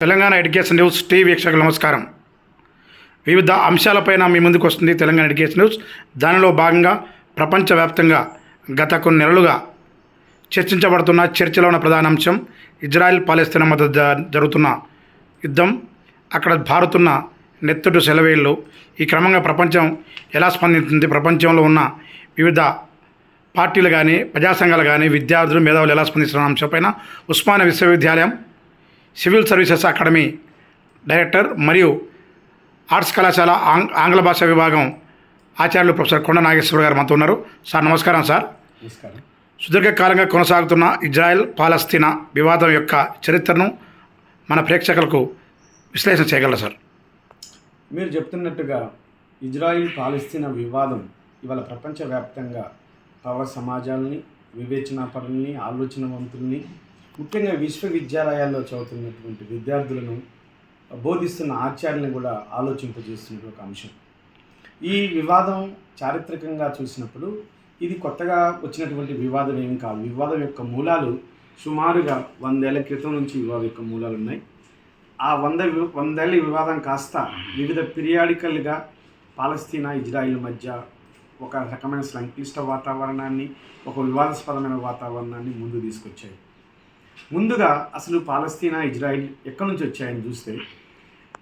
Telangana education news T వీక్షకులు నమస్కారం. వివిధ అంశాలపైన మీ ముందుకు వస్తుంది తెలంగాణ ఎడ్యుకేషన్ న్యూస్. దానిలో భాగంగా ప్రపంచవ్యాప్తంగా గత కొన్ని నెలలుగా చర్చించబడుతున్న చర్చలో ఉన్న ప్రధాన అంశం ఇజ్రాయెల్ పాలస్తీనా మధ్య జరుగుతున్న యుద్ధం. అక్కడ భారుతున్న నెత్తుడు సెలవేళ్ళు ఈ క్రమంగా ప్రపంచం ఎలా స్పందించింది? ప్రపంచంలో ఉన్న వివిధ పార్టీలు కానీ ప్రజా సంఘాలు కానీ విద్యార్థులు మేధావులు ఎలా స్పందిస్తున్న అంశంపైన ఉస్మానియా విశ్వవిద్యాలయం సివిల్ సర్వీసెస్ అకాడమీ డైరెక్టర్ మరియు ఆర్ట్స్ కళాశాల ఆంగ్ ఆంగ్ల భాష విభాగం ఆచార్యులు ప్రొఫెసర్ కొండ నాగేశ్వర గారు మనతో ఉన్నారు. సార్ నమస్కారం సార్. నమస్కారం. సుదీర్ఘకాలంగా కొనసాగుతున్న ఇజ్రాయెల్ పాలస్తీనా వివాదం యొక్క చరిత్రను మన ప్రేక్షకులకు విశ్లేషణ చేయగలరు సార్? మీరు చెప్తున్నట్టుగా ఇజ్రాయిల్ పాలస్తీనా వివాదం ఇవాళ ప్రపంచవ్యాప్తంగా పౌర సమాజాలని వివేచనాపరుల్ని ఆలోచనవంతుల్ని ముఖ్యంగా విశ్వవిద్యాలయాల్లో చదువుతున్నటువంటి విద్యార్థులను బోధిస్తున్న ఆచార్యులను కూడా ఆలోచింపజేస్తున్న ఒక అంశం. ఈ వివాదం చారిత్రకంగా చూసినప్పుడు ఇది కొత్తగా వచ్చినటువంటి వివాదం ఏం కాదు. వివాదం యొక్క మూలాలు సుమారుగా వందేళ్ళ క్రితం నుంచి వివాదం యొక్క మూలాలు ఉన్నాయి. ఆ వంద వి- వందేళ్ళ వివాదం కాస్త వివిధ పీరియాడికల్గా పాలస్తీనా ఇజ్రాయిల్ మధ్య ఒక రకమైన సంక్లిష్ట వాతావరణాన్ని ఒక వివాదాస్పదమైన వాతావరణాన్ని ముందు తీసుకొచ్చాయి. ముందుగా అసలు పాలస్తీనా ఇజ్రాయిల్ ఎక్కడి నుంచి వచ్చాయని చూస్తే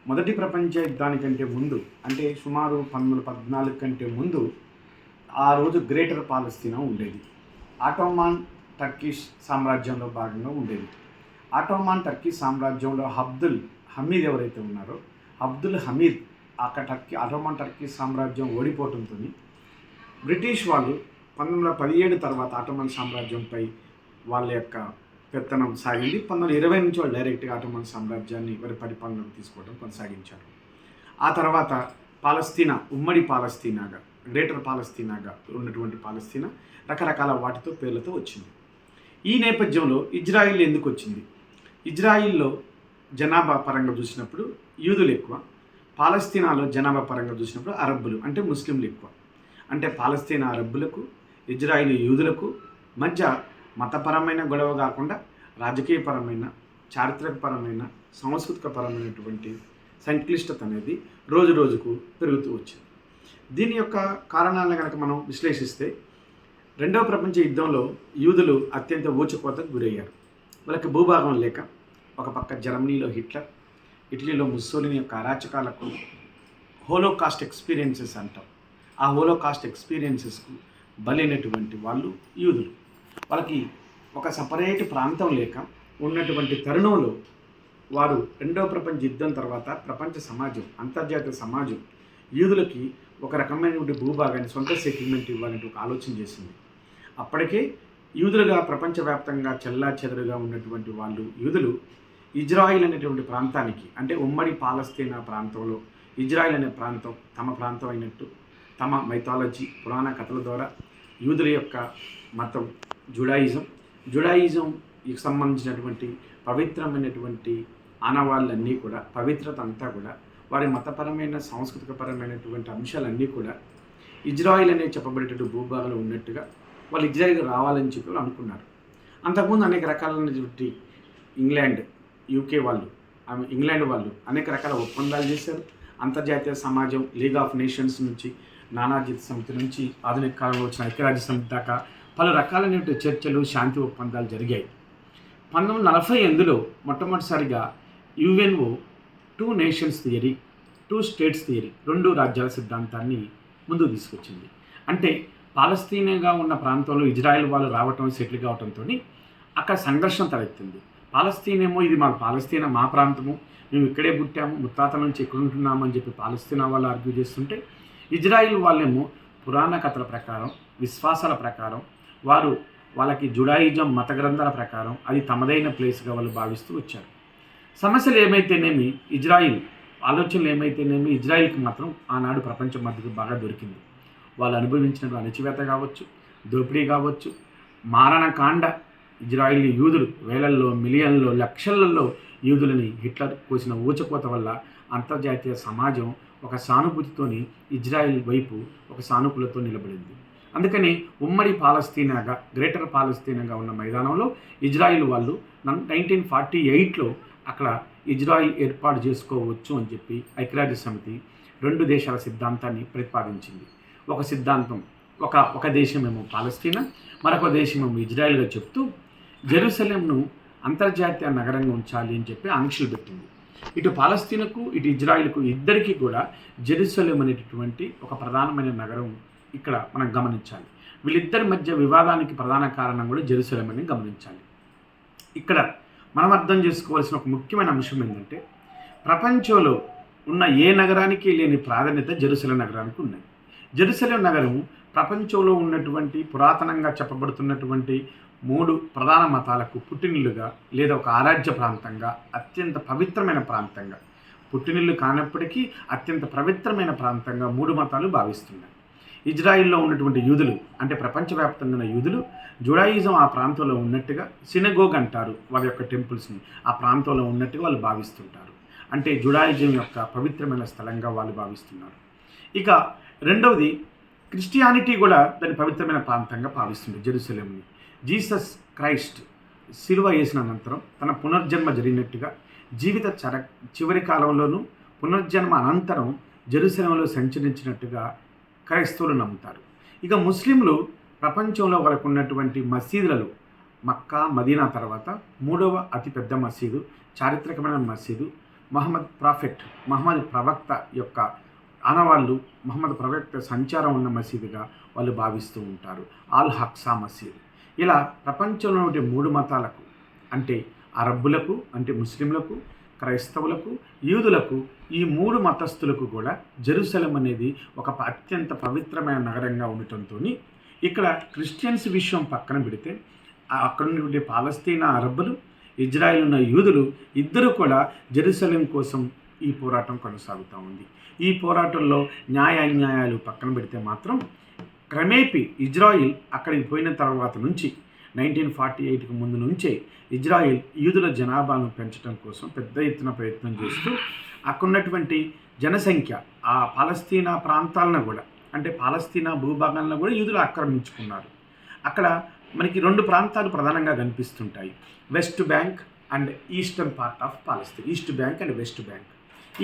మొదటి ప్రపంచ యుద్ధానికంటే ముందు అంటే సుమారు పంతొమ్మిది వందల పద్నాలుగు కంటే ముందు ఆ రోజు గ్రేటర్ పాలస్తీనా ఉండేది. ఆటోమాన్ టర్కిష్ సామ్రాజ్యంలో భాగంగా ఉండేది. ఆటోమాన్ టర్కీ సామ్రాజ్యంలో అబ్దుల్ హమీద్ ఎవరైతే ఉన్నారో అబ్దుల్ హమీద్ అక్కడ టర్కీ ఆటోమాన్ టర్కీ సామ్రాజ్యం ఓడిపోవడంతో బ్రిటిష్ వాళ్ళు పంతొమ్మిది వందల పదిహేడు తర్వాత ఆటోమన్ సామ్రాజ్యంపై వాళ్ళ యొక్క పెత్తనం సాగింది. పంతొమ్మిది ఇరవై నుంచి వాళ్ళు డైరెక్ట్గా ఆటోమన్ సామ్రాజ్యాన్ని వారి పరిపాలనకు తీసుకోవడం కొనసాగించారు. ఆ తర్వాత పాలస్తీనా ఉమ్మడి పాలస్తీనాగా గ్రేటర్ పాలస్తీనాగా ఉన్నటువంటి పాలస్తీనా రకరకాల వాటితో పేర్లతో వచ్చింది. ఈ నేపథ్యంలో ఇజ్రాయిల్ ఎందుకు వచ్చింది? ఇజ్రాయిల్లో జనాభా పరంగా చూసినప్పుడు యూదులు ఎక్కువ పాలస్తీనాలో జనాభా పరంగా చూసినప్పుడు అరబ్బులు అంటే ముస్లింలు ఎక్కువ. అంటే పాలస్తీనా అరబ్బులకు ఇజ్రాయిల్ యూదులకు మధ్య మతపరమైన గొడవ కాకుండా రాజకీయపరమైన చారిత్రకపరమైన సాంస్కృతికపరమైనటువంటి సంక్లిష్టత అనేది రోజు రోజుకు పెరుగుతూ వచ్చింది. దీని యొక్క కారణాలను కనుక మనం విశ్లేషిస్తే రెండవ ప్రపంచ యుద్ధంలో యూదులు అత్యంత ఊచకోతకు గురయ్యారు. వాళ్ళకి భూభాగం లేక ఒక పక్క జర్మనీలో హిట్లర్ ఇటలీలో ముస్సోలిని యొక్క అరాచకాలకు హోలోకాస్ట్ ఎక్స్పీరియన్సెస్ అంటాం. ఆ హోలోకాస్ట్ ఎక్స్పీరియన్సెస్కు బలైనటువంటి వాళ్ళు యూదులు. వాళ్ళకి ఒక సపరేట్ ప్రాంతం లేక ఉన్నటువంటి తరుణంలో వారు రెండవ ప్రపంచ యుద్ధం తర్వాత ప్రపంచ సమాజం అంతర్జాతీయ సమాజం యూదులకి ఒక రకమైనటువంటి భూభాగాన్ని సొంత సెటిల్మెంట్ ఇవ్వాలంటే ఒక ఆలోచన చేసింది. అప్పటికే యూదులుగా ప్రపంచవ్యాప్తంగా చెల్లా చెదరుగా ఉన్నటువంటి వాళ్ళు యూదులు ఇజ్రాయిల్ అనేటువంటి ప్రాంతానికి అంటే ఉమ్మడి పాలస్తీనా ప్రాంతంలో ఇజ్రాయిల్ అనే ప్రాంతం తమ ప్రాంతం అయినట్టు తమ మైథాలజీ పురాణ కథల ద్వారా యూదుల యొక్క మతం జుడాయిజం. జుడాయిజంకి సంబంధించినటువంటి పవిత్రమైనటువంటి ఆనవాళ్ళన్నీ కూడా పవిత్రత అంతా కూడా వారి మతపరమైన సాంస్కృతికపరమైనటువంటి అంశాలన్నీ కూడా ఇజ్రాయిల్ అనే చెప్పబడేటటువంటి భూభాగంలో ఉన్నట్టుగా వాళ్ళు ఇజ్రాయిల్ రావాలని చెప్పి వాళ్ళు అనుకున్నారు. అంతకుముందు అనేక రకాలైనటువంటి ఇంగ్లాండ్ యూకే వాళ్ళు ఆమె ఇంగ్లాండ్ వాళ్ళు అనేక రకాల ఒప్పందాలు చేశారు. అంతర్జాతీయ సమాజం లీగ్ ఆఫ్ నేషన్స్ నుంచి నానాజీత సమితి నుంచి ఆధునిక కాలంలో వచ్చిన ఐక్యరాజ్య సమితి దాకా పలు రకాలైనటువంటి చర్చలు శాంతి ఒప్పందాలు జరిగాయి. పంతొమ్మిది నలభై ఎనిమిదిలో మొట్టమొదటిసారిగా UNO two nations theory two states theory రెండు రాజ్యాల సిద్ధాంతాన్ని ముందుకు తీసుకొచ్చింది. అంటే పాలస్తీనాగా ఉన్న ప్రాంతంలో ఇజ్రాయెల్ వాళ్ళు రావటం సెటిల్ కావడంతో అక్కడ సంఘర్షణ తలెత్తింది. పాలస్తీనేమో ఇది మా పాలస్తీనా మా ప్రాంతము మేము ఇక్కడే పుట్టాము ముత్తాతల నుంచి ఇక్కడ ఉంటున్నామని చెప్పి పాలస్తీనా వాళ్ళు ఆర్గ్యూ చేస్తుంటే ఇజ్రాయిల్ వాళ్ళేమో పురాణ కథల ప్రకారం విశ్వాసాల ప్రకారం వారు వాళ్ళకి జుడాయిజం మత గ్రంథాల ప్రకారం అది తమదైన ప్లేస్గా వాళ్ళు భావిస్తూ వచ్చారు. సమస్యలు ఏమైతేనేమి ఇజ్రాయిల్ ఆలోచనలు ఏమైతేనేమి ఇజ్రాయిల్కి మాత్రం ఆనాడు ప్రపంచం మద్దతు బాగా దొరికింది. వాళ్ళు అనుభవించిన అణచివేత కావచ్చు దోపిడీ కావచ్చు మారణకాండ ఇజ్రాయిల్ యూదులు వేలల్లో మిలియన్లో లక్షలలో యూదులని హిట్లర్ కోసిన ఊచకోత వల్ల అంతర్జాతీయ సమాజం ఒక సానుభూతితోని ఇజ్రాయిల్ వైపు ఒక సానుకూలతో నిలబడింది. అందుకని ఉమ్మడి పాలస్తీనాగా గ్రేటర్ పాలస్తీనాగా ఉన్న మైదానంలో ఇజ్రాయిల్ వాళ్ళు నైన్టీన్ ఫార్టీ ఎయిట్లో అక్కడ ఇజ్రాయిల్ ఏర్పాటు చేసుకోవచ్చు అని చెప్పి ఐక్యరాజ్య సమితి రెండు దేశాల సిద్ధాంతాన్ని ప్రతిపాదించింది. ఒక సిద్ధాంతం ఒక ఒక దేశమేమో పాలస్తీనా మరొక దేశమేమో ఇజ్రాయెల్గా చెప్తూ జెరూసలేంను అంతర్జాతీయ నగరంగా ఉంచాలి అని చెప్పి ఆంక్షలు పెట్టింది ఇటు పాలస్తీనకు ఇటు ఇజ్రాయిల్కు ఇద్దరికీ కూడా జెరూసలేం అనేటటువంటి ఒక ప్రధానమైన నగరం ఇక్కడ మనం గమనించాలి. వీళ్ళిద్దరి మధ్య వివాదానికి ప్రధాన కారణం కూడా జెరూసలేమని గమనించాలి. ఇక్కడ మనం అర్థం చేసుకోవాల్సిన ఒక ముఖ్యమైన అంశం ఏంటంటే ప్రపంచంలో ఉన్న ఏ నగరానికి లేని ప్రాధాన్యత జెరూసలేం నగరానికి ఉన్నది. జెరూసలేం నగరం ప్రపంచంలో ఉన్నటువంటి పురాతనంగా చెప్పబడుతున్నటువంటి మూడు ప్రధాన మతాలకు పుట్టినిల్లుగా లేదా ఒక ఆరాధ్య ప్రాంతంగా అత్యంత పవిత్రమైన ప్రాంతంగా. పుట్టినిల్లు కానప్పటికీ అత్యంత పవిత్రమైన ప్రాంతంగా మూడు మతాలు భావిస్తున్నాయి ఇజ్రాయిల్లో ఉన్నటువంటి యూదులు అంటే ప్రపంచవ్యాప్తంగా ఉన్న యూదులు జుడాయిజం ఆ ప్రాంతంలో ఉన్నట్టుగా సినగోగ్ అంటారు వారి యొక్క టెంపుల్స్ని. ఆ ప్రాంతంలో ఉన్నట్టుగా వాళ్ళు భావిస్తుంటారు. అంటే జుడాయిజం యొక్క పవిత్రమైన స్థలంగా వాళ్ళు భావిస్తున్నారు. ఇక రెండవది క్రిస్టియానిటీ కూడా దాని పవిత్రమైన ప్రాంతంగా భావిస్తుంది జెరూసలేంని జీసస్ క్రైస్ట్ సిలువ వేసిన అనంతరం తన పునర్జన్మ జరిగినట్టుగా జీవిత చర చివరి కాలంలోనూ పునర్జన్మ అనంతరం జెరూసలంలో సంచరించినట్టుగా క్రైస్తవులు నమ్ముతారు. ఇక ముస్లింలు ప్రపంచంలో వరకు ఉన్నటువంటి మసీదులలో మక్కా మదీనా తర్వాత మూడవ అతిపెద్ద మసీదు చారిత్రకమైన మసీదు మహమ్మద్ ప్రాఫెట్ మహమ్మద్ ప్రవక్త యొక్క ఆనవాళ్ళు మహమ్మద్ ప్రవక్త సంచారం ఉన్న మసీదుగా వాళ్ళు భావిస్తూ ఉంటారు. ఆల్ హక్సా మసీదు. ఇలా ప్రపంచంలో ఉండే మూడు మతాలకు అంటే అరబ్బులకు అంటే ముస్లింలకు క్రైస్తవులకు యూదులకు ఈ మూడు మతస్థులకు కూడా జెరూసలం అనేది ఒక అత్యంత పవిత్రమైన నగరంగా ఉండటంతో ఇక్కడ క్రిస్టియన్స్ విషయం పక్కన పెడితే అక్కడ నుండి పాలస్తీనా అరబ్బులు ఇజ్రాయెల్ ఉన్న యూదులు ఇద్దరు కూడా జెరూసలం కోసం ఈ పోరాటం కొనసాగుతూ ఉంది. ఈ పోరాటంలో న్యాయ అన్యాయాలు పక్కన పెడితే మాత్రం క్రమేపీ ఇజ్రాయిల్ అక్కడికి పోయిన తర్వాత నుంచి నైన్టీన్ ఫార్టీ ఎయిట్కి ముందు నుంచే ఇజ్రాయిల్ యూదుల జనాభాను పెంచడం కోసం పెద్ద ఎత్తున ప్రయత్నం చేస్తూ అక్కడున్నటువంటి జనసంఖ్య ఆ పాలస్తీనా ప్రాంతాలను కూడా అంటే పాలస్తీనా భూభాగాలను కూడా యూదులు ఆక్రమించుకున్నారు. అక్కడ మనకి రెండు ప్రాంతాలు ప్రధానంగా కనిపిస్తుంటాయి. West Bank and eastern part of Palestine East Bank and West Bank.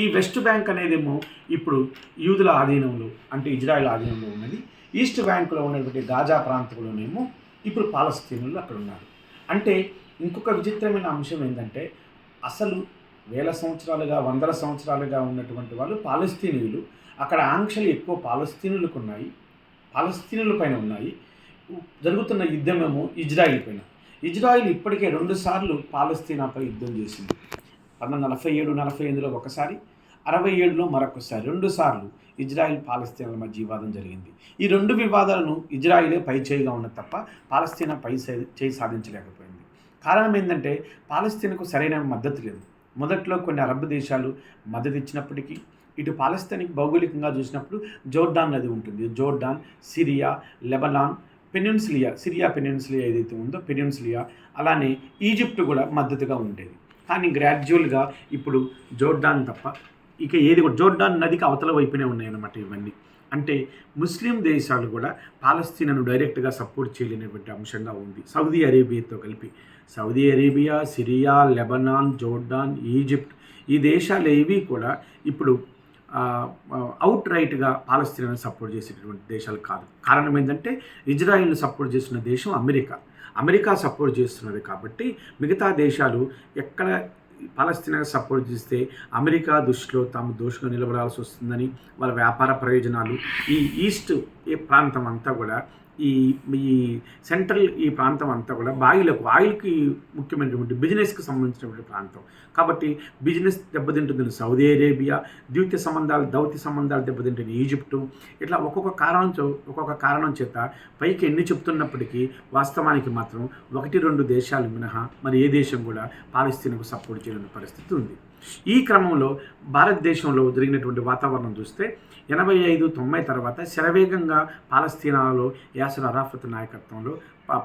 ఈ వెస్ట్ బ్యాంక్ అనేదేమో ఇప్పుడు యూదుల ఆధీనంలో అంటే ఇజ్రాయెల్ ఆధీనంలో ఉన్నది. ఈస్ట్ బ్యాంకులో ఉన్నటువంటి గాజా ప్రాంతంలోనేమో ఇప్పుడు పాలస్తీనులు అక్కడ ఉన్నారు. అంటే ఇంకొక విచిత్రమైన అంశం ఏంటంటే అసలు వేల సంవత్సరాలుగా వందల సంవత్సరాలుగా ఉన్నటువంటి వాళ్ళు పాలస్తీనీయులు. అక్కడ ఆంక్షలు ఎక్కువ పాలస్తీనులకు ఉన్నాయి. పాలస్తీనుల పైన ఉన్నాయి. జరుగుతున్న యుద్ధమేమో ఇజ్రాయిల్ పైన. ఇజ్రాయిల్ ఇప్పటికే రెండుసార్లు పాలస్తీనాపై యుద్ధం చేసింది. పంతొమ్మిది నలభై ఏడు నలభై ఎనిమిదిలో ఒకసారి అరవై ఏడులో మరొకసారి రెండుసార్లు ఇజ్రాయిల్ పాలస్తీన్ల మధ్య వివాదం జరిగింది. ఈ రెండు వివాదాలను ఇజ్రాయిలే పై చేయిగా ఉన్న తప్ప పాలస్తీనా పై చేయి సాధించలేకపోయింది. కారణం ఏంటంటే పాలస్తీన్కు సరైన మద్దతు లేదు. మొదట్లో కొన్ని అరబ్ దేశాలు మద్దతు ఇచ్చినప్పటికీ ఇటు పాలస్తీన్కి భౌగోళికంగా చూసినప్పుడు జోర్డాన్ నది ఉంటుంది. Jordan Syria Lebanon peninsula Syria peninsula ఏదైతే ఉందో పెనిన్సులియా అలానే ఈజిప్ట్ కూడా మద్దతుగా ఉండేది. కానీ గ్రాడ్యువల్గా ఇప్పుడు జోర్డాన్ తప్ప ఇక ఏది కూడా జోర్డాన్ నదికి అవతల వైపునే ఉన్నాయన్నమాట ఇవన్నీ. అంటే ముస్లిం దేశాలు కూడా పాలస్తీనాను డైరెక్ట్గా సపోర్ట్ చేయలేనటువంటి అంశంగా ఉంది. సౌదీ అరేబియాతో కలిపి. Saudi Arabia Syria Lebanon Jordan Egypt ఈ దేశాలు ఏవి కూడా ఇప్పుడు అవుట్ రైట్గా పాలస్తీనాను సపోర్ట్ చేసేటటువంటి దేశాలు కాదు. కారణం ఏంటంటే ఇజ్రాయిల్ని సపోర్ట్ చేస్తున్న దేశం అమెరికా. అమెరికా సపోర్ట్ చేస్తున్నది కాబట్టి మిగతా దేశాలు ఎక్కడ పాలస్తీనాకు సపోర్ట్ చేస్తే అమెరికా దృష్టిలో తాము దోషంగా నిలబడాల్సి వస్తుందని వాళ్ళ వ్యాపార ప్రయోజనాలు. ఈ ఈస్ట్ ఈ ప్రాంతం అంతా కూడా ఈ ఈ సెంట్రల్ ఈ ప్రాంతం అంతా కూడా బాయిలకు ఆయిల్కి ముఖ్యమైనటువంటి బిజినెస్కి సంబంధించినటువంటి ప్రాంతం. కాబట్టి బిజినెస్ దెబ్బతింటుంది సౌదీ అరేబియా ద్వితీయ సంబంధాలు దౌత్య సంబంధాలు దెబ్బతింటుంది ఈజిప్టు. ఇట్లా ఒక్కొక్క కారణం ఒక్కొక్క కారణం చేత పైకి ఎన్ని చెప్తున్నప్పటికీ వాస్తవానికి మాత్రం ఒకటి రెండు దేశాలు మినహా మరి ఏ దేశం కూడా పాలస్తీన్కు సపోర్ట్ చేయని పరిస్థితి ఉంది. ఈ క్రమంలో భారతదేశంలో జరిగినటువంటి వాతావరణం చూస్తే ఎనభై ఐదు తొంభై తర్వాత శరవేగంగా పాలస్తీనాలో యాసర్ అరాఫత్ నాయకత్వంలో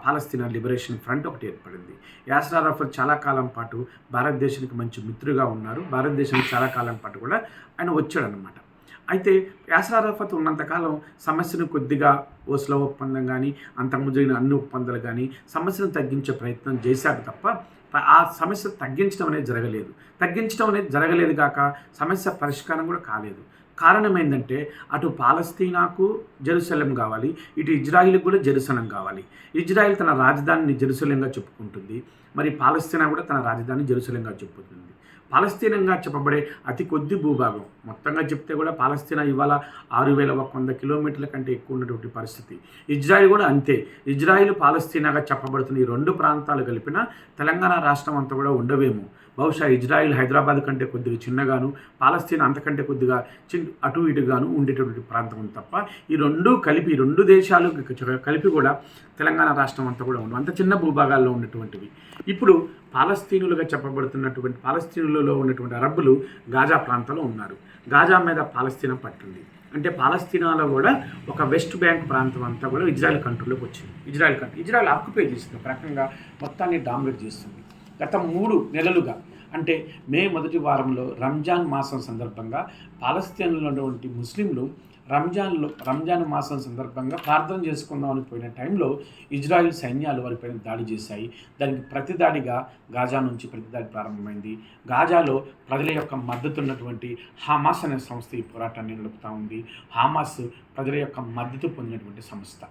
పాలస్తీనా లిబరేషన్ ఫ్రంట్ ఒకటి ఏర్పడింది. యాసర్ అరాఫత్ చాలా కాలం పాటు భారతదేశానికి మంచి మిత్రుగా ఉన్నారు. భారతదేశానికి చాలా కాలం పాటు కూడా ఆయన వచ్చాడనమాట అయితే యాసర్ అరాఫత్ ఉన్నంతకాలం సమస్యను కొద్దిగా ఓస్లో ఒప్పందం కానీ అంతకుముందు జరిగిన అన్ని ఒప్పందాలు కానీ సమస్యను తగ్గించే ప్రయత్నం చేశారు తప్ప ఆ సమస్య తగ్గించడం అనేది జరగలేదు. తగ్గించడం అనేది జరగలేదు కాక సమస్య పరిష్కారం కూడా కాలేదు. కారణం ఏంటంటే అటు పాలస్తీనాకు జెరూసలం కావాలి ఇటు ఇజ్రాయిల్కి కూడా జెరూసలం కావాలి. ఇజ్రాయిల్ తన రాజధానిని జెరూసలంగా చెప్పుకుంటుంది. మరి పాలస్తీనా కూడా తన రాజధాని జెరూసలంగా చెప్పుకుంటుంది. పాలస్తీనంగా చెప్పబడే అతి కొద్ది భూభాగం మొత్తంగా చెప్తే కూడా పాలస్తీనా ఇవాళ ఆరు వేల ఒక వంద కిలోమీటర్ల కంటే ఎక్కువ ఉన్నటువంటి పరిస్థితి. ఇజ్రాయిల్ కూడా అంతే. ఇజ్రాయిల్ పాలస్తీనాగా చెప్పబడుతున్న ఈ రెండు ప్రాంతాలు కలిపిన తెలంగాణ రాష్ట్రం అంతా కూడా ఉండవేమో. బహుశా ఇజ్రాయిల్ హైదరాబాద్ కంటే కొద్దిగా చిన్నగాను పాలస్తీనా అంతకంటే కొద్దిగా చిన్ అటు ఇటుగాను ఉండేటటువంటి ప్రాంతం తప్ప ఈ రెండు కలిపి రెండు దేశాలు కలిపి కూడా తెలంగాణ రాష్ట్రం అంతా కూడా ఉండవు. అంత చిన్న భూభాగాల్లో ఉన్నటువంటివి. ఇప్పుడు పాలస్తీనులుగా చెప్పబడుతున్నటువంటి పాలస్తీనులలో ఉన్నటువంటి అరబ్బులు గాజా ప్రాంతంలో ఉన్నారు. గాజా మీద పాలస్తీనా పట్టింది. అంటే పాలస్తీనాలో కూడా ఒక వెస్ట్ బ్యాంక్ ప్రాంతం అంతా కూడా ఇజ్రాయెల్ కంట్రోల్లోకి వచ్చింది. ఇజ్రాయెల్ కంట్రీ ఇజ్రాయెల్ ఆక్యుపై చేస్తుంది ఒక రకంగా మొత్తాన్ని డామినేట్ చేస్తుంది. గత మూడు నెలలుగా. అంటే మే మొదటి వారంలో రంజాన్ మాసం సందర్భంగా పాలస్తీన్లో ఉన్నటువంటి ముస్లింలు రంజాన్లో రంజాన్ మాసం సందర్భంగా ప్రార్థన చేసుకుందామని పోయిన టైంలో ఇజ్రాయిల్ సైన్యాలు వారిపైన దాడి చేశాయి. దానికి ప్రతిదాడిగా గాజా నుంచి ప్రతిదాడి ప్రారంభమైంది. గాజాలో ప్రజల యొక్క మద్దతు ఉన్నటువంటి హామాస్ అనే సంస్థ ఈ పోరాటాన్ని నడుపుతూ ఉంది. హామాస్ ప్రజల యొక్క మద్దతు పొందినటువంటి సంస్థ.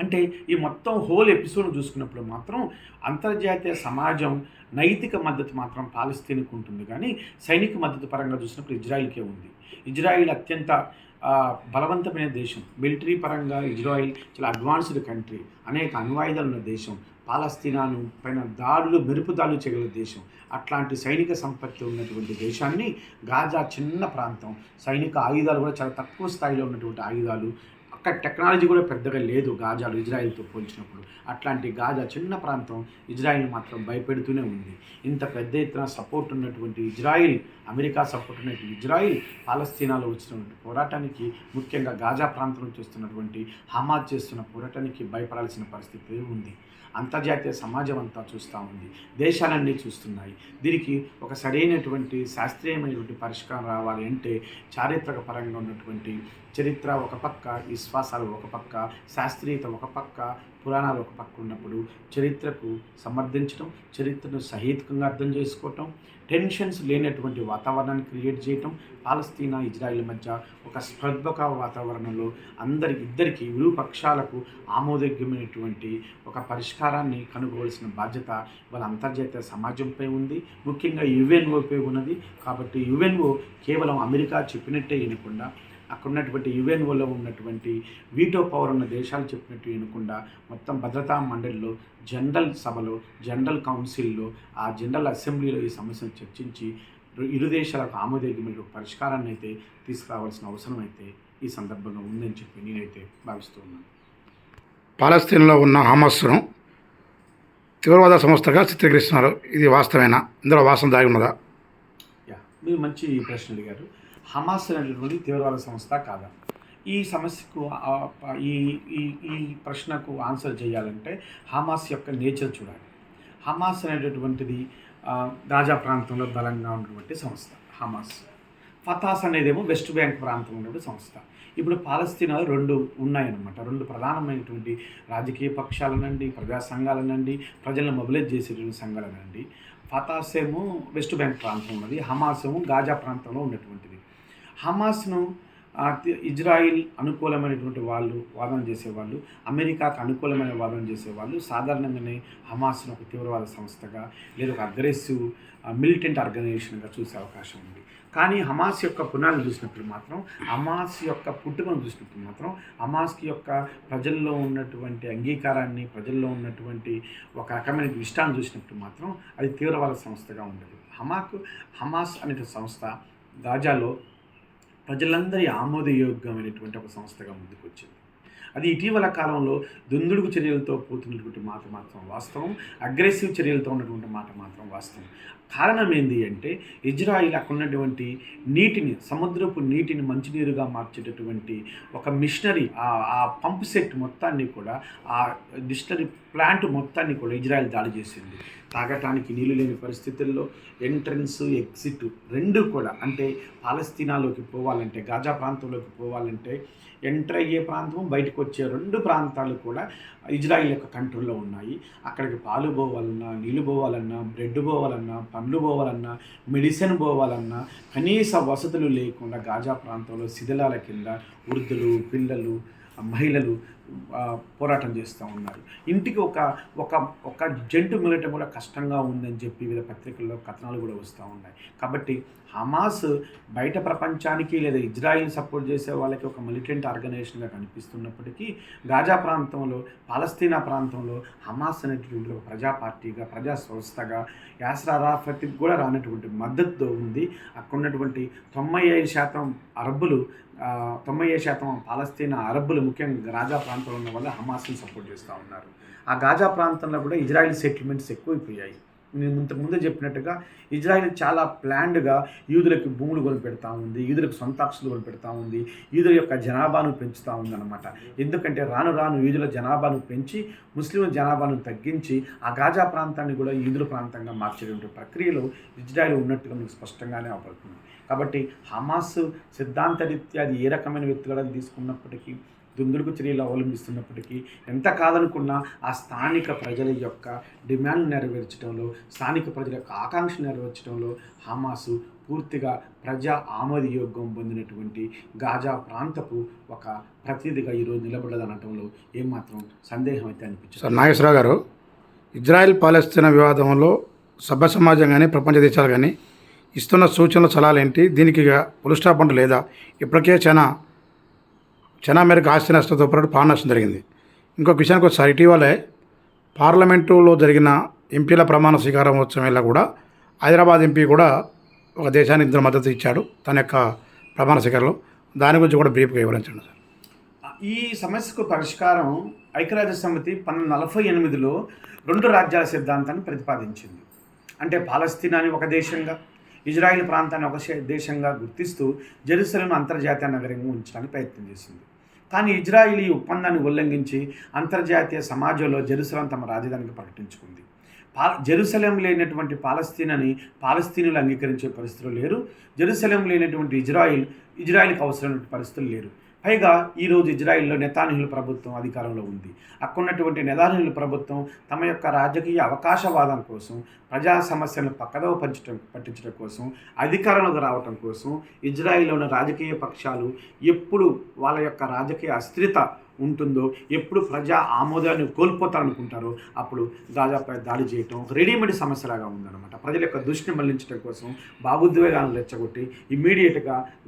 అంటే ఈ మొత్తం హోల్ ఎపిసోడ్ చూసుకున్నప్పుడు మాత్రం అంతర్జాతీయ సమాజం నైతిక మద్దతు మాత్రం పాలస్తీన్కు ఉంటుంది. కానీ సైనిక మద్దతు పరంగా చూసినప్పుడు ఇజ్రాయిల్కే ఉంది. ఇజ్రాయిల్ అత్యంత బలవంతమైన దేశం. మిలిటరీ పరంగా ఇజ్రాయిల్ చాలా అడ్వాన్స్డ్ కంట్రీ. అనేక అణ్వాయుధాలు ఉన్న దేశం. పాలస్తీనాను పైన దాడులు మెరుపు దాడులు చేయగల దేశం. అట్లాంటి సైనిక సంపత్తి ఉన్నటువంటి దేశాన్ని గాజా చిన్న ప్రాంతం. సైనిక ఆయుధాలు కూడా చాలా తక్కువ స్థాయిలో ఉన్నటువంటి ఆయుధాలు. అక్కడ టెక్నాలజీ కూడా పెద్దగా లేదు గాజాలు ఇజ్రాయిల్తో పోల్చినప్పుడు. అట్లాంటి గాజా చిన్న ప్రాంతం ఇజ్రాయిల్ మాత్రం భయపెడుతూనే ఉంది. ఇంత పెద్ద ఎత్తున సపోర్ట్ ఉన్నటువంటి ఇజ్రాయిల్ అమెరికా సపోర్ట్ ఉన్నటువంటి ఇజ్రాయిల్ పాలస్తీనాలో వచ్చినటువంటి పోరాటానికి ముఖ్యంగా గాజా ప్రాంతం చేస్తున్నటువంటి హమాద్ హమాజ్ చేస్తున్న పోరాటానికి భయపడాల్సిన పరిస్థితి ఉంది. అంతర్జాతీయ సమాజం అంతా చూస్తూ ఉంది. దేశాలన్నీ చూస్తున్నాయి. దీనికి ఒక సరైనటువంటి శాస్త్రీయమైనటువంటి పరిష్కారం రావాలి అంటే చారిత్రక పరంగా ఉన్నటువంటి చరిత్ర ఒక పక్క విశ్వాసాలు ఒక పక్క శాస్త్రీయత ఒక పక్క పురాణాలు ఒక పక్క ఉన్నప్పుడు చరిత్రకు సమర్థించడం చరిత్రను సహేతుకంగా అర్థం చేసుకోవటం టెన్షన్స్ లేనటువంటి వాతావరణాన్ని క్రియేట్ చేయటం పాలస్తీనా ఇజ్రాయిల్ మధ్య ఒక స్పర్ధక వాతావరణంలో అందరి ఇద్దరికి ఇరు పక్షాలకు ఆమోదయోగ్యమైనటువంటి ఒక పరిష్కారాన్ని కనుగోవలసిన బాధ్యత వాళ్ళ అంతర్జాతీయ సమాజంపై ఉంది. ముఖ్యంగా యుఎన్ఓపై ఉన్నది. కాబట్టి యుఎన్ఓ కేవలం అమెరికా చెప్పినట్టే వినకుండా అక్కడ ఉన్నటువంటి యుఎన్ఓలో ఉన్నటువంటి వీటో పవర్ ఉన్న దేశాలు చెప్పినట్టు వినకుండా మొత్తం భద్రతా మండలిలో జనరల్ సభలో జనరల్ కౌన్సిల్లో ఆ జనరల్ అసెంబ్లీలో ఈ సమస్యను చర్చించి ఇరు దేశాలకు ఆమోదయోగ్యమైన పరిష్కారాన్ని అయితే తీసుకురావాల్సిన అవసరం అయితే ఈ సందర్భంగా ఉందని చెప్పి నేనైతే భావిస్తూ ఉన్నాను. పాలస్తీన్లో ఉన్న హమాస్ను తీవ్రవాద సంస్థగా చిత్రీకరిస్తున్నారు. ఇది వాస్తవేనా ఇందులో వాస్తవం దాగి ఉన్నదా? యా మీరు మంచి ప్రశ్న అడిగారు. హమాస్ అనేటటువంటి తీవ్రవాద సంస్థ కాదా? ఈ సమస్యకు ఈ ఈ ఈ ప్రశ్నకు ఆన్సర్ చేయాలంటే హమాస్ యొక్క నేచర్ చూడాలి. హమాస్ అనేటటువంటిది గాజా ప్రాంతంలో బలంగా ఉన్నటువంటి సంస్థ హమాస్. ఫతాస్ అనేదేమో వెస్ట్ బ్యాంక్ ప్రాంతంలో ఉన్నటువంటి సంస్థ. ఇప్పుడు పాలస్తీనాలో రెండు ఉన్నాయన్నమాట. రెండు ప్రధానమైనటువంటి రాజకీయ పక్షాలనండి ప్రజా సంఘాలనండి ప్రజలను మొబిలైజ్ చేసేటువంటి సంఘాలనండి. ఫతాస్ ఏమో వెస్ట్ బ్యాంక్ ప్రాంతం ఉన్నది హమాస్ ఏమో గాజా ప్రాంతంలో ఉన్నటువంటిది. హమాస్ను ఇజ్రాయిల్ అనుకూలమైనటువంటి వాళ్ళు వాదన చేసేవాళ్ళు అమెరికాకు అనుకూలమైన వాదన చేసేవాళ్ళు సాధారణంగానే హమాస్ను ఒక తీవ్రవాద సంస్థగా లేదా ఒక అగ్రెసివ్ మిలిటెంట్ ఆర్గనైజేషన్గా చూసే అవకాశం ఉంది. కానీ హమాస్ యొక్క పునాది చూసినప్పుడు మాత్రం హమాస్ యొక్క పుట్టుకను చూసినప్పుడు మాత్రం హమాస్కి యొక్క ప్రజల్లో ఉన్నటువంటి అంగీకారాన్ని ప్రజల్లో ఉన్నటువంటి ఒక రకమైన ఇష్టాన్ని చూసినప్పుడు మాత్రం అది తీవ్రవాద సంస్థగా ఉండదు. హమాకు హమాస్ అనే సంస్థ గాజాలో ప్రజలందరి ఆమోదయోగ్యమైనటువంటి ఒక సంస్థగా ముందుకొచ్చింది. అది ఇటీవల కాలంలో దుందుడుకు చర్యలతో పోతున్నటువంటి మాట మాత్రం వాస్తవం అగ్రెసివ్ చర్యలతో ఉన్నటువంటి మాట మాత్రం వాస్తవం. కారణం ఏంటి అంటే ఇజ్రాయిల్ అక్కడ ఉన్నటువంటి నీటిని సముద్రపు నీటిని మంచినీరుగా మార్చేటటువంటి ఒక మిషనరీ ఆ పంప్ సెట్ మొత్తాన్ని కూడా ఆ మిషనరీ ప్లాంట్ మొత్తాన్ని కూడా ఇజ్రాయిల్ దాడి చేసింది. తాగటానికి నీళ్ళు లేని పరిస్థితుల్లో ఎంట్రన్స్ ఎగ్జిట్ రెండు కూడా అంటే పాలస్తీనాలోకి పోవాలంటే గాజా ప్రాంతంలోకి పోవాలంటే ఎంటర్ అయ్యే ప్రాంతం బయటకు వచ్చే రెండు ప్రాంతాలు కూడా ఇజ్రాయిల్ యొక్క కంట్రోల్లో ఉన్నాయి. అక్కడికి పాలు పోవాలన్నా నీళ్ళు పోవాలన్నా బ్రెడ్ పోవాలన్నా పండ్లు పోవాలన్నా మెడిసిన్ పోవాలన్నా కనీస వసతులు లేకుండా గాజా ప్రాంతంలో శిథిలాల కింద వృద్ధులు పిల్లలు మహిళలు పోరాటం చేస్తూ ఉన్నారు. ఇంటికి ఒక ఒక ఒక జంటు మిలటం కూడా కష్టంగా ఉందని చెప్పి వివిధ పత్రికల్లో కథనాలు కూడా వస్తూ ఉన్నాయి. కాబట్టి హమాస్ బయట ప్రపంచానికి లేదా ఇజ్రాయిల్ సపోర్ట్ చేసే వాళ్ళకి ఒక మిలిటెంట్ ఆర్గనైజేషన్గా కనిపిస్తున్నప్పటికీ గాజా ప్రాంతంలో పాలస్తీనా ప్రాంతంలో హమాస్ అనేటువంటి ఒక ప్రజా పార్టీగా ప్రజా సంస్థగా యాసర్ అరాఫత్కి కూడా రానటువంటి మద్దతు ఉంది. అక్కడ ఉన్నటువంటి తొంభై ఐదు శాతం అరబ్బులు తొంభై ఐదు శాతం పాలస్తీనా అరబ్బులు ముఖ్యంగా గాజా ప్రాంతంలో ఉన్న వల్ల హమాస్ని సపోర్ట్ చేస్తూ ఉన్నారు. ఆ గాజా ప్రాంతంలో కూడా ఇజ్రాయిల్ సెటిల్మెంట్స్ ఎక్కువైపోయాయి. నేను ఇంతకు ముందే చెప్పినట్టుగా ఇజ్రాయిల్ చాలా ప్లాన్డ్గా యూదులకు భూములు కొనిపెడతా ఉంది యూదులకు సొంత ఆస్తులు కొనిపెడతా ఉంది యూదుల యొక్క జనాభాను పెంచుతూ ఉందన్నమాట. ఎందుకంటే రాను రాను యూదుల జనాభాను పెంచి ముస్లింల జనాభాను తగ్గించి ఆ గాజా ప్రాంతాన్ని కూడా యూదుల ప్రాంతంగా మార్చేటువంటి ప్రక్రియలో ఇజ్రాయిల్ ఉన్నట్టుగా మీకు స్పష్టంగానే అవపడుతుంది. కాబట్టి హమాస్ సిద్ధాంతరీత్యా అది ఏ రకమైన వ్యక్తులను తీసుకున్నప్పటికీ దుందుడుకు చర్యలు అవలంబిస్తున్నప్పటికీ ఎంత కాదనుకున్నా ఆ స్థానిక ప్రజల యొక్క డిమాండ్ నెరవేర్చడంలో స్థానిక ప్రజల యొక్క ఆకాంక్ష నెరవేర్చడంలో హమాసు పూర్తిగా ప్రజా ఆమోదయోగ్యం పొందినటువంటి గాజా ప్రాంతపు ఒక ప్రతినిధిగా ఈరోజు నిలబడదనటంలో ఏమాత్రం సందేహం అయితే అనిపించింది. సార్ నాగేశ్వరరావు గారు ఇజ్రాయెల్ పాలస్తీనా వివాదంలో సభ్య సమాజం కానీ ప్రపంచ దేశాలు కానీ ఇస్తున్న సూచనలు సలహాలు ఏంటి? దీనికి పులుస్టాప్ అంటూ లేదా? ఇప్పటికే చాలా చాలా మేరకు ఆస్తి నష్టంతో పాటు ప్రాణ నష్టం జరిగింది. ఇంకొక విషయానికి ఒకసారి ఇటీవలే పార్లమెంటులో జరిగిన ఎంపీల ప్రమాణ స్వీకారం ఉత్సవం కూడా హైదరాబాద్ ఎంపీ కూడా ఒక దేశానికి ఇద్దరు మద్దతు ఇచ్చాడు తన యొక్క ప్రమాణ స్వీకారంలో. దాని గురించి కూడా బ్రీఫ్గా వివరించండి సార్. ఈ సమస్యకు పరిష్కారం ఐక్యరాజ్య సమితి పంతొమ్మిది నలభై ఎనిమిదిలో రెండు రాజ్యాల సిద్ధాంతాన్ని ప్రతిపాదించింది. అంటే పాలస్తీనాని ఒక దేశంగా ఇజ్రాయిల్ ప్రాంతాన్ని ఒక దేశంగా గుర్తిస్తూ జెరూసలం అంతర్జాతీయ నగరంగా ఉంచడానికి ప్రయత్నం చేసింది. కానీ ఇజ్రాయిల్ ఈ ఒప్పందాన్ని ఉల్లంఘించి అంతర్జాతీయ సమాజంలో జెరూసలం తమ రాజధానికి ప్రకటించుకుంది. పా జెరూసలం లేనటువంటి పాలస్తీనని పాలస్తీనులు అంగీకరించే పరిస్థితులు లేరు. జెరూసలం లేనటువంటి ఇజ్రాయిల్ ఇజ్రాయిల్కి అవసరమైన పరిస్థితులు లేరు. పైగా ఈరోజు ఇజ్రాయిల్లో నెతాన్యుల ప్రభుత్వం అధికారంలో ఉంది. అక్కడున్నటువంటి నెతాన్యుల ప్రభుత్వం తమ యొక్క రాజకీయ అవకాశవాదం కోసం ప్రజా సమస్యలను పక్కదవ పంచడం పట్టించడం కోసం అధికారంలోకి రావటం కోసం ఇజ్రాయిల్లో ఉన్న రాజకీయ పక్షాలు ఎప్పుడు వాళ్ళ యొక్క రాజకీయ అస్థిరత ఉంటుందో ఎప్పుడు ప్రజా ఆమోదాన్ని కోల్పోతారనుకుంటారో అప్పుడు దాదాపు దాడి చేయటం రెడీమేడ్ సమస్యలాగా ఉందన్నమాట. ప్రజల యొక్క దృష్టిని మళ్ళించడం కోసం భావోద్వేగాలను రెచ్చగొట్టి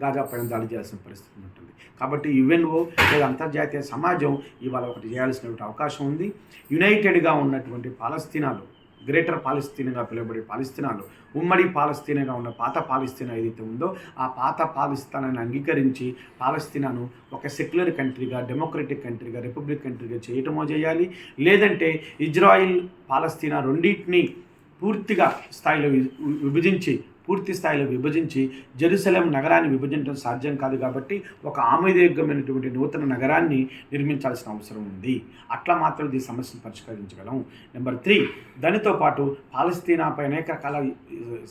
గాజా పైన దాడి చేయాల్సిన పరిస్థితి ఉంటుంది. కాబట్టి యుఎన్ఓ లేదా అంతర్జాతీయ సమాజం ఇవాళ ఒకటి చేయాల్సినటువంటి అవకాశం ఉంది. యునైటెడ్గా ఉన్నటువంటి పాలస్తీనాలు గ్రేటర్ పాలస్తీనాగా పిలువబడే పాలిస్తీనాలు ఉమ్మడి పాలస్తీనాగా ఉన్న పాత పాలిస్తీనా ఏదైతే ఉందో ఆ పాత పాలిస్తీనాన్ని అంగీకరించి పాలస్తీనాను ఒక సెక్యులర్ కంట్రీగా డెమోక్రటిక్ కంట్రీగా రిపబ్లిక్ కంట్రీగా చేయటమో చేయాలి. లేదంటే ఇజ్రాయిల్ పాలస్తీనా రెండింటినీ పూర్తిగా స్థాయిలో విభజించి పూర్తి స్థాయిలో విభజించి జెరూసలేం నగరాన్ని విభజించడం సాధ్యం కాదు కాబట్టి ఒక ఆమోదయోగ్యమైనటువంటి నూతన నగరాన్ని నిర్మించాల్సిన అవసరం ఉంది. అట్లా మాత్రం ఈ సమస్యను పరిష్కరించగలం. నెంబర్ త్రీ దానితో పాటు పాలస్తీనాపై అనేక రకాల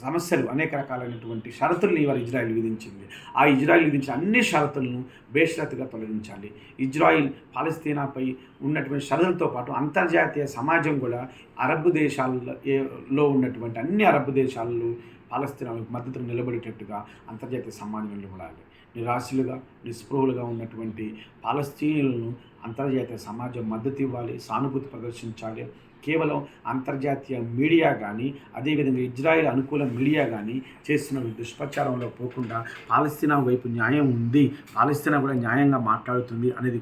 సమస్యలు అనేక రకాలైనటువంటి షరతులను ఇవాళ ఇజ్రాయెల్ విధించింది. ఆ ఇజ్రాయెల్ విధించిన అన్ని షరతులను బేషరతుగా తొలగించాలి. ఇజ్రాయిల్ పాలస్తీనాపై ఉన్నటువంటి షరతులతో పాటు అంతర్జాతీయ సమాజం కూడా అరబ్ దేశాల్లో ఉన్నటువంటి అన్ని అరబ్ దేశాలలో పాలస్తీనాలకు మద్దతు నిలబడేటట్టుగా అంతర్జాతీయ సమాజం ఉండాలి నిరాశలుగా నిస్పృహులుగా ఉన్నటువంటి పాలస్తీనులను అంతర్జాతీయ సమాజం మద్దతు ఇవ్వాలి సానుభూతి ప్రదర్శించాలి. కేవలం అంతర్జాతీయ మీడియా కానీ అదేవిధంగా ఇజ్రాయెల్ అనుకూల మీడియా కానీ చేస్తున్న దుష్ప్రచారంలో పోకుండా పాలస్తీనా వైపు న్యాయం ఉంది పాలస్తీనా కూడా న్యాయంగా మాట్లాడుతుంది అనేది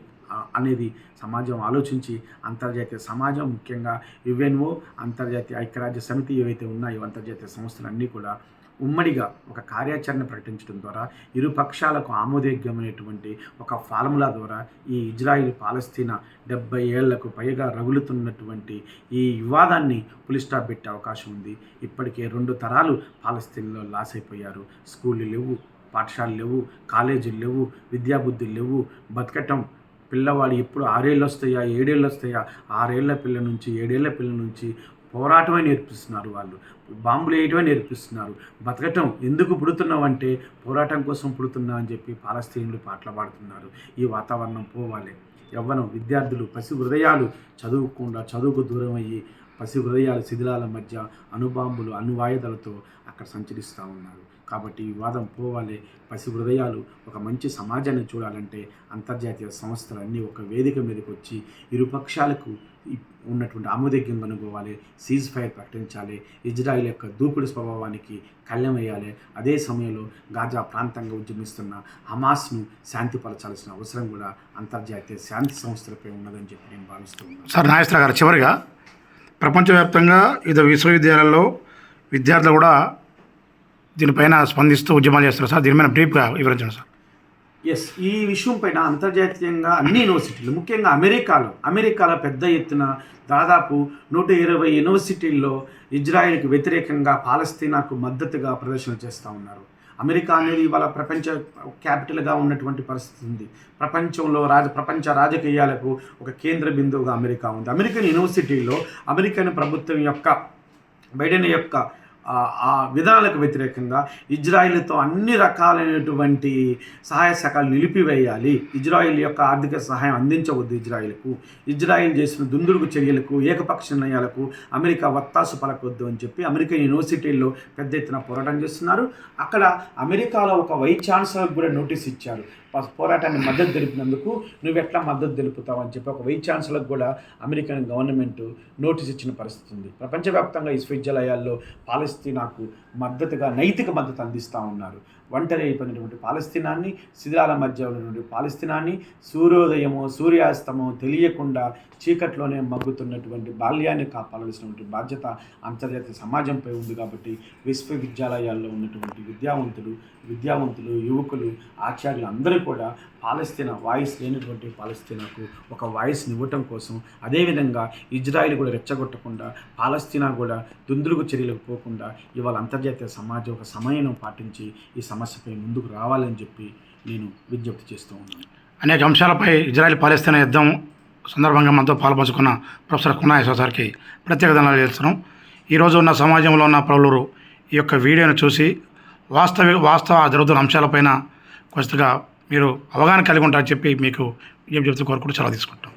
అనేది సమాజం ఆలోచించి అంతర్జాతీయ సమాజం ముఖ్యంగా యుఎన్ఓ అంతర్జాతీయ ఐక్యరాజ్య సమితి ఏవైతే ఉన్నాయో అంతర్జాతీయ సంస్థలన్నీ కూడా ఉమ్మడిగా ఒక కార్యాచరణ ప్రకటించడం ద్వారా ఇరు పక్షాలకు ఆమోదయోగ్యమైనటువంటి ఒక ఫార్ములా ద్వారా ఈ ఇజ్రాయిల్ పాలస్తీనా డెబ్బై ఏళ్ళకు పైగా రగులుతున్నటువంటి ఈ వివాదాన్ని పులిస్టాప్ పెట్టే అవకాశం ఉంది. ఇప్పటికే రెండు తరాలు పాలస్తీన్లో లాస్ అయిపోయారు. స్కూళ్ళు లేవు పాఠశాలలు లేవు కాలేజీలు లేవు విద్యాబుద్ధులు లేవు బతకటం పిల్లవాడు ఎప్పుడు ఆరేళ్ళు వస్తాయా ఏడేళ్ళు వస్తాయా ఆరేళ్ళ పిల్ల నుంచి ఏడేళ్ళ పిల్ల నుంచి పోరాటమే నేర్పిస్తున్నారు వాళ్ళు. బాంబులు వేయటమే నేర్పిస్తున్నారు. బతకటం ఎందుకు పుడుతున్నావు అంటే పోరాటం కోసం పుడుతున్నా అని చెప్పి పాలస్తీనులు పాటలు పాడుతున్నారు. ఈ వాతావరణం పోవాలి. యవ్వనం విద్యార్థులు పసి హృదయాలు చదువుకుండా చదువుకు దూరం అయ్యి పసి హృదయాలు శిథిలాల మధ్య అణుబాంబులు అణువాయుధాలతో అక్కడ సంచరిస్తూ ఉన్నారు. కాబట్టి వివాదం పోవాలి. పసి హృదయాలు ఒక మంచి సమాజాన్ని చూడాలంటే అంతర్జాతీయ సంస్థలు అన్నీ ఒక వేదిక మీదకి వచ్చి ఇరు పక్షాలకు ఉన్నటువంటి ఆమోదజ్ఞం కనుగోవాలి సీజ్ ఫైర్ ప్రకటించాలి. ఇజ్రాయిల్ యొక్క దూకుడు స్వభావానికి కళ్యమయ్యాలి అదే సమయంలో గాజా ప్రాంతంగా ఉద్యమిస్తున్న హమాస్ను శాంతిపరచాల్సిన అవసరం కూడా అంతర్జాతీయ శాంతి సంస్థలపై ఉన్నదని చెప్పి నేను భావిస్తున్నాను సార్ నాగేశ్వర గారు చివరిగా ప్రపంచవ్యాప్తంగా వివిధ విశ్వవిద్యాలయాల్లో విద్యార్థులు కూడా దీనిపైన స్పందిస్తూ ఉద్యమాలు చేస్తారు సార్. దీనిపైన బ్రీఫ్గా వివరించండి సార్. ఎస్ ఈ విషయం పైన అంతర్జాతీయంగా అన్ని యూనివర్సిటీలు ముఖ్యంగా అమెరికాలో అమెరికాలో పెద్ద ఎత్తున దాదాపు నూట ఇరవై యూనివర్సిటీల్లో ఇజ్రాయెల్కి వ్యతిరేకంగా పాలస్తీనాకు మద్దతుగా ప్రదర్శన చేస్తూ ఉన్నారు. అమెరికా అనేది ఇవాళ ప్రపంచ క్యాపిటల్గా ఉన్నటువంటి పరిస్థితి ఉంది. ప్రపంచంలో రాజ ప్రపంచ రాజకీయాలకు ఒక కేంద్ర బిందువుగా అమెరికా ఉంది. అమెరికన్ యూనివర్సిటీలో అమెరికన్ ప్రభుత్వం యొక్క బైడెన్ యొక్క ఆ- విధానాలకు వ్యతిరేకంగా ఇజ్రాయిల్తో అన్ని రకాలైనటువంటి సహాయ శాఖలు నిలిపివేయాలి. ఇజ్రాయిల్ యొక్క ఆర్థిక సహాయం అందించవద్దు ఇజ్రాయిల్కు. ఇజ్రాయిల్ చేసిన దుందుడుగు చర్యలకు ఏకపక్ష నిర్ణయాలకు అమెరికా వత్తాసు పలకొద్దు అని చెప్పి అమెరికా యూనివర్సిటీల్లో పెద్ద ఎత్తున పోరాటం చేస్తున్నారు. అక్కడ అమెరికాలో ఒక వైస్ ఛాన్సలర్ కూడా నోటీస్ ఇచ్చారు. పోరాటాన్ని మద్దతు తెలిపినందుకు నువ్వు ఎట్లా మద్దతు తెలుపుతావు అని చెప్పి ఒక వైస్ ఛాన్సలర్ కూడా అమెరికన్ గవర్నమెంట్ నోటీస్ ఇచ్చిన పరిస్థితి ఉంది. ప్రపంచవ్యాప్తంగా విశ్వవిద్యాలయాల్లో పాలస్తీనాకు మద్దతుగా నైతిక మద్దతు అందిస్తూ ఉన్నారు. ఒంటరి అయిపోయినటువంటి పాలస్తీనాన్ని శిథిలాల మధ్య ఉన్నటువంటి పాలస్తీనాన్ని సూర్యోదయము సూర్యాస్తమం తెలియకుండా చీకట్లోనే మగ్గుతున్నటువంటి బాల్యాన్ని కాపాడాల్సినటువంటి బాధ్యత అంతర్జాతీయ సమాజంపై ఉంది కాబట్టి విశ్వవిద్యాలయాల్లో ఉన్నటువంటి విద్యావంతులు విద్యావంతులు యువకులు ఆచార్యులు అందరూ కూడా పాలస్తీనా వాయిస్ లేనటువంటి పాలస్తీనాకు ఒక వాయిస్ని ఇవ్వటం కోసం అదేవిధంగా ఇజ్రాయిల్ కూడా రెచ్చగొట్టకుండా పాలస్తీనా కూడా దుందుడుగు చర్యలకు పోకుండా ఇవాళ అంతర్జాతీయ సమాజం ఒక సమయం పాటించి ఈ సమస్యపై ముందుకు రావాలని చెప్పి నేను విజ్ఞప్తి చేస్తూ ఉన్నాను. అనేక అంశాలపై ఇజ్రాయెల్ పాలస్తీనా యుద్ధం సందర్భంగా మనతో పాల్పంచుకున్న ప్రొఫెసర్ కునాయసో సార్కి ప్రత్యేక ధనాలు చేస్తున్నాం ఈరోజు ఉన్న సమాజంలో ఉన్న పౌరులు ఈ యొక్క వీడియోను చూసి వాస్తవ వాస్తవ జరుగుతున్న అంశాలపైన కొద్దిగా మీరు అవగాహన కలిగి ఉంటారని చెప్పి మీకు ఏం చెప్తూ కోరుకుంటూ చాలా తీసుకుంటాం